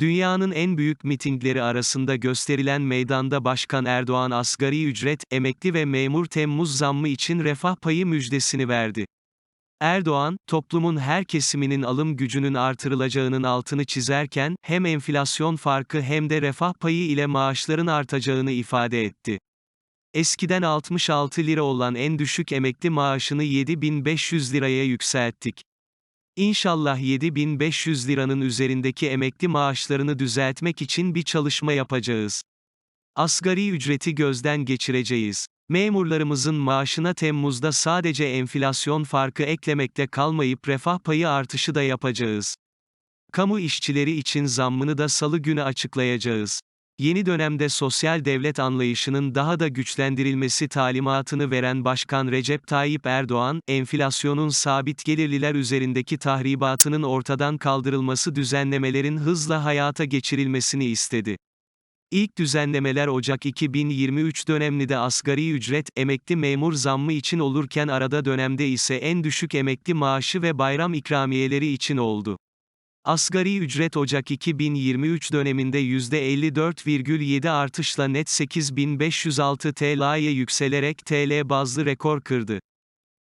Dünyanın en büyük mitingleri arasında gösterilen meydanda Başkan Erdoğan asgari ücret, emekli ve memur Temmuz zammı için refah payı müjdesini verdi. Erdoğan, toplumun her kesiminin alım gücünün artırılacağının altını çizerken, hem enflasyon farkı hem de refah payı ile maaşların artacağını ifade etti. Eskiden 66 lira olan en düşük emekli maaşını 7500 liraya yükselttik. İnşallah 7500 liranın üzerindeki emekli maaşlarını düzeltmek için bir çalışma yapacağız. Asgari ücreti gözden geçireceğiz. Memurlarımızın maaşına Temmuz'da sadece enflasyon farkı eklemekle kalmayıp refah payı artışı da yapacağız. Kamu işçileri için zammını da salı günü açıklayacağız. Yeni dönemde sosyal devlet anlayışının daha da güçlendirilmesi talimatını veren Başkan Recep Tayyip Erdoğan, enflasyonun sabit gelirliler üzerindeki tahribatının ortadan kaldırılması düzenlemelerin hızla hayata geçirilmesini istedi. İlk düzenlemeler Ocak 2023 döneminde asgari ücret, emekli memur zammı için olurken arada dönemde ise en düşük emekli maaşı ve bayram ikramiyeleri için oldu. Asgari ücret Ocak 2023 döneminde %54,7 artışla net 8506 TL'ye yükselerek TL bazlı rekor kırdı.